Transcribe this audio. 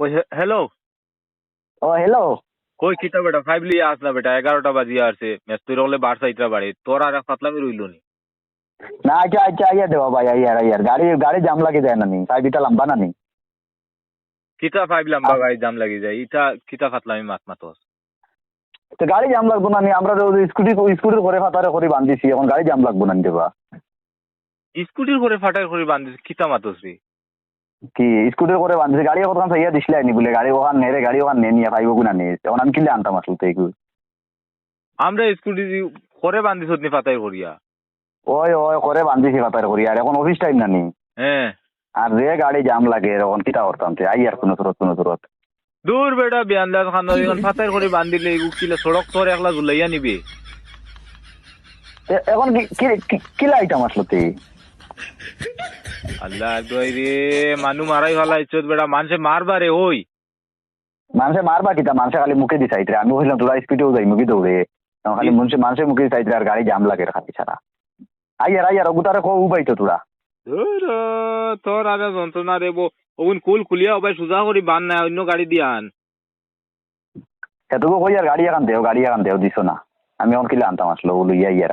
ওই হ্যালো ও হ্যালো কই কিতা বেটা? ফাইভ লিয়ে আস না বেটা এগারোটা বাজিয়ে আসছে ম্যাচ তুই রলে বার সাইটরা বাড়ি তোর আর ফাতলামি রইল নি? না আচ্ছা আচ্ছা আইয়া দেওয়া ভাই আইয়ার আইয়ার গাড়ি গাড়ি জাম লাগি যায় না নি? সাইবিটা লম্বা না নি? কিতা ফাইভ লাম্বা গাড়ি জাম লাগি যায়? ইটা কিতা ফাতলামি মাত মাতস তো গাড়ি জাম লাগবো না নি? আমরা স্কুটি স্কুটির করে ফাতারে করে বান্ধিছি। এখন গাড়ি জাম লাগবো না নি দেবা? স্কুটির করে ফাটার করে বান্ধিস কিতা মাতস রে? কি স্কুটির করে বান্ধিছি গাড়ি এখন সাইয়া দিছিলে আইনি বলে গাড়ি ওখান নেরে গাড়ি ওখান নে নিয়ে পাইব গুনা নিয়ে এখন আমি কিলে আনতাম আসলে তো আমরা স্কুটি করে বান্ধিস নি ফাতাই করিয়া। ওই ওই করে বান্ধিছি ফাতারে করি আর এখন অফিস টাইম না নি। হ্যাঁ। আর যে গাড়ি জাম লাগে এখন কিতা করতাম তে আই আর কোনো তুরত কোনো তুরত দূর বেটা বিয়ান্দাজ খান ফাতাই করে বান্ধিলে এগু কিলা সড়ক তোর একলা ঝুলাইয়া নিবে। এখন কি- কিলা আইতাম আসলে তে আল্লাহ দই রে মানু মারাই ভালা ইচ্ছত বেটা মানুষে মারবা রে ওই। মানুষে মারবা কিতা মানুষে খালি মুখে দি সাইড আমি বললাম তোরা স্পিডেও যাই মুখে দৌড়ে। খালি মানুষে মানুষের মুখে সাইড আর গাড়ি জাম লাগে খালি ছাড়া। আইয়ার আইয়ার ওগুতারে কো উবাইতো তোরা। ধুর, তোর আর যন্ত্রণা রে বো ওগুন কুল খুলিয়া ওবাই সোজা করি বান নাই অন্য গাড়ি দিয়ে আন। সেটুকু কই আর গাড়ি এখান দেও গাড়ি এখান দেও দিছো না। আমি এখন কিলা আনতাম আসলো বলো ইয়া ইয়ার